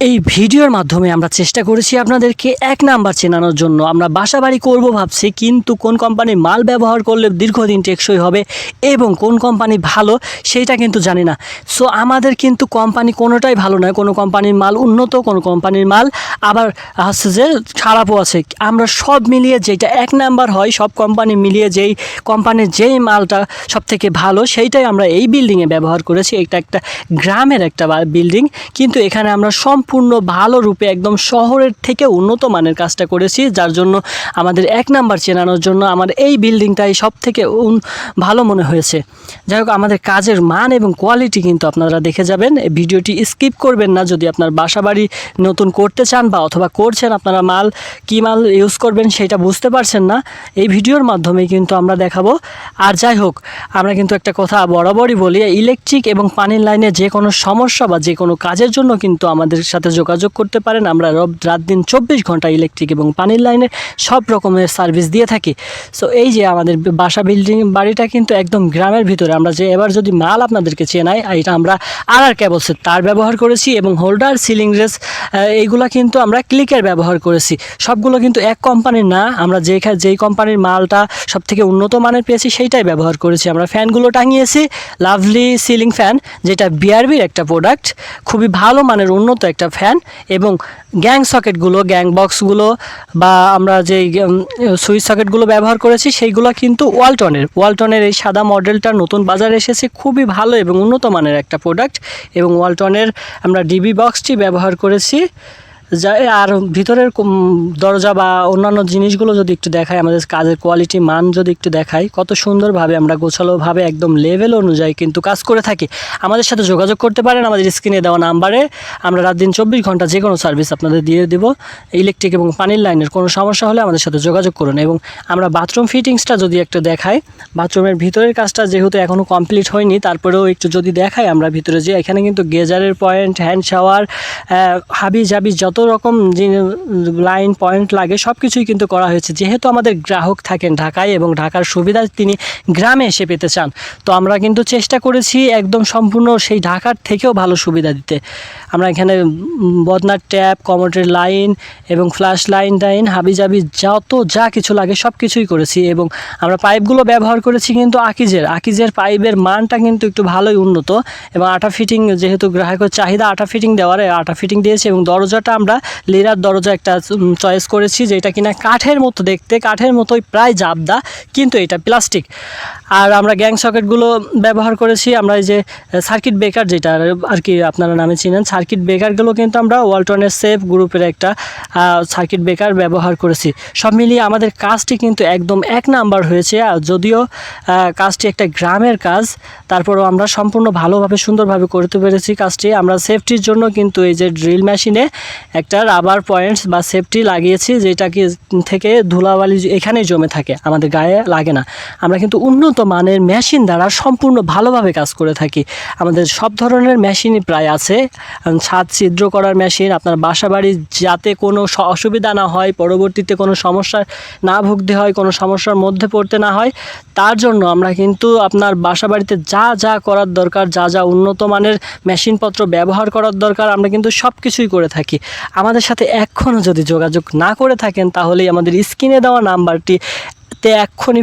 এই ভিডিওর মাধ্যমে আমরা চেষ্টা করেছি আপনাদেরকে এক নাম্বার চেনানোর জন্য। আমরা বাসা বাড়ি করব ভাবছি, কিন্তু কোন কোম্পানির মাল ব্যবহার করলে দীর্ঘদিন টেকসই হবে এবং কোন কোম্পানি ভালো সেইটা কিন্তু জানি না। সো আমাদের কিন্তু কোম্পানি কোনোটাই ভালো নয়। কোনো কোম্পানির মাল উন্নত, কোনো কোম্পানির মাল আবার হচ্ছে যে খারাপও আছে। আমরা সব মিলিয়ে যেটা এক নাম্বার হয়, সব কোম্পানি মিলিয়ে যেই কোম্পানির যেই মালটা সব থেকে ভালো, সেইটাই আমরা এই বিল্ডিংয়ে ব্যবহার করেছি। এটা একটা গ্রামের একটা বিল্ডিং কিন্তু এখানে আমরা সম্পূর্ণ ভালো রূপে একদম শহরের থেকে উন্নত মানের কাজটা করেছি, যার জন্য আমাদের এক নাম্বার চেনানোর জন্য আমার এই বিল্ডিংটাই সব থেকে ভালো মনে হয়েছে। যাই হোক, আমাদের কাজের মান এবং কোয়ালিটি কিন্তু আপনারা দেখে যাবেন। ভিডিওটি স্কিপ করবেন না, যদি আপনার বাসা বাড়ি নতুন করতে চান বা অথবা করছেন আপনারা মাল, কী মাল ইউজ করবেন সেটা বুঝতে পারছেন না, এই ভিডিওর মাধ্যমে কিন্তু আমরা দেখাবো। আর যাই হোক, আমরা কিন্তু একটা কথা বরাবরই বলি, ইলেকট্রিক এবং পানির লাইনে যে কোনো সমস্যা বা যে কোনো কাজের জন্য কিন্তু আমাদের সাথে যোগাযোগ করতে পারেন। আমরা রাত দিন চব্বিশ ঘণ্টা ইলেকট্রিক এবং পানির লাইনের সব রকমের সার্ভিস দিয়ে থাকি। সো এই যে আমাদের বাসা বিল্ডিং বাড়িটা কিন্তু একদম গ্রামের ভিতরে। আমরা যে এবার যদি মাল আপনাদেরকে চেনাই এটা আমরা আর আর ক্যাবলসের তার ব্যবহার করেছি এবং হোল্ডার সিলিং রেস এইগুলা কিন্তু আমরা ক্লিকের ব্যবহার করেছি। সবগুলো কিন্তু এক কোম্পানির না। আমরা যেখানে যেই কোম্পানির মালটা সব থেকে উন্নত মানের পেয়েছি, সেইটাই ব্যবহার করেছি। আমরা ফ্যানগুলো টাঙিয়েছি। লাভলি সিলিং ফ্যান যেটা বিআরবির একটা প্রোডাক্ট খুবই ভালো মানের, উন্নত একটা ফ্যান এবং গ্যাং সকেটগুলো গ্যাং বক্সগুলো বা আমরা যে সুইচ সকেটগুলো ব্যবহার করেছি, সেইগুলো কিন্তু ওয়ালটনের ওয়ালটনের এই সাদা মডেলটা নতুন বাজারে এসেছে, খুবই ভালো এবং উন্নত মানের একটা প্রোডাক্ট এবং ওয়ালটনের আমরা ডিবি বক্সটি ব্যবহার করেছি। যা আর ভিতরের দরজা বা অন্যান্য জিনিসগুলো যদি একটু দেখাই, আমাদের কাজের কোয়ালিটি মান যদি একটু দেখাই, কত সুন্দরভাবে আমরা গোছালোভাবে একদম লেভেল অনুযায়ী কিন্তু কাজ করে থাকি। আমাদের সাথে যোগাযোগ করতে পারেন, আমাদের স্ক্রিনে দেওয়া নাম্বারে আমরা রাত দিন চব্বিশ ঘণ্টা যে কোনো সার্ভিস আপনাদের দিয়ে দেব। ইলেকট্রিক এবং পানির লাইনের কোনো সমস্যা হলে আমাদের সাথে যোগাযোগ করুন এবং আমরা বাথরুম ফিটিংসটা যদি একটু দেখাই বাথরুমের ভিতরের কাজটা যেহেতু এখনও কমপ্লিট হয়নি, তারপরেও একটু যদি দেখাই, আমরা ভিতরে যে, এখানে কিন্তু গেজারের পয়েন্ট হ্যান্ড শাওয়ার হাবি জাবি যত রকম যে লাইন পয়েন্ট লাগে সব কিছুই কিন্তু করা হয়েছে। যেহেতু আমাদের গ্রাহক থাকেন ঢাকায় এবং ঢাকার সুবিধা তিনি গ্রামে এসে পেতে চান, তো আমরা কিন্তু চেষ্টা করেছি একদম সম্পূর্ণ সেই ঢাকার থেকেও ভালো সুবিধা দিতে। আমরা এখানে বদনার ট্যাপ কমোটের লাইন এবং ফ্ল্যাশ লাইন টাইন হাবিজাবি যত যা কিছু লাগে সব কিছুই করেছি এবং আমরা পাইপগুলো ব্যবহার করেছি কিন্তু আকিজের। আকিজের পাইপের মানটা কিন্তু একটু ভালোই উন্নত এবং আটা ফিটিং যেহেতু গ্রাহকের চাহিদা আটা ফিটিং দেওয়ার, আটা ফিটিং দিয়েছে এবং দরজাটা আমরা লেরার দরজা একটা চয়েস করেছি যেটা কিনা কাঠের মতো দেখতে, কাঠের মতোই প্রায় জাবদা, কিন্তু এটা প্লাস্টিক আর আমরা গ্যাং সকেটগুলো ব্যবহার করেছি, আমরা এই যে সার্কিট ব্রেকার যেটা, আর কি আপনারা নামে চিনেন সার্কিট ব্রেকারগুলো কিন্তু আমরা ওয়ালটনের সেফ গ্রুপের একটা সার্কিট ব্রেকার ব্যবহার করেছি। সব মিলিয়ে আমাদের কাজটি কিন্তু একদম এক নাম্বার হয়েছে, আর যদিও কাজটি একটা গ্রামের কাজ, তারপরেও আমরা সম্পূর্ণ ভালোভাবে, সুন্দরভাবে করতে পেরেছি কাজটি। আমরা সেফটির জন্য কিন্তু এই যে ড্রিল মেশিনে একটা রাবার পয়েন্টস বা সেফটি লাগিয়েছি যেটা কি থেকে ধুলাবালি এখানেই জমে থাকে। আমাদের গায়ে লাগে না। আমরা কিন্তু উন্নত মানের মেশিন দ্বারা সম্পূর্ণ ভালোভাবে কাজ করে থাকি। আমাদের সব ধরনের মেশিনই প্রায় আছে। ছাদ ছিদ্র করার মেশিন আপনার বাসা বাড়ি যাতে কোনো অসুবিধা না হয়, পরবর্তীতে কোনো সমস্যা না ভুগতে হয়, কোনো সমস্যার মধ্যে পড়তে না হয়, তার জন্য আমরা কিন্তু আপনার বাসা বাড়িতে যা যা করার দরকার, যা যা উন্নত মানের মেশিনপত্র ব্যবহার করার দরকার, আমরা কিন্তু সব কিছুই করে থাকি। আমাদের সাথে এখনও যদি যোগাযোগ না করে থাকেন, তাহলেই আমাদের স্ক্রিনে দেওয়া নাম্বারটি তে এক্ষুনি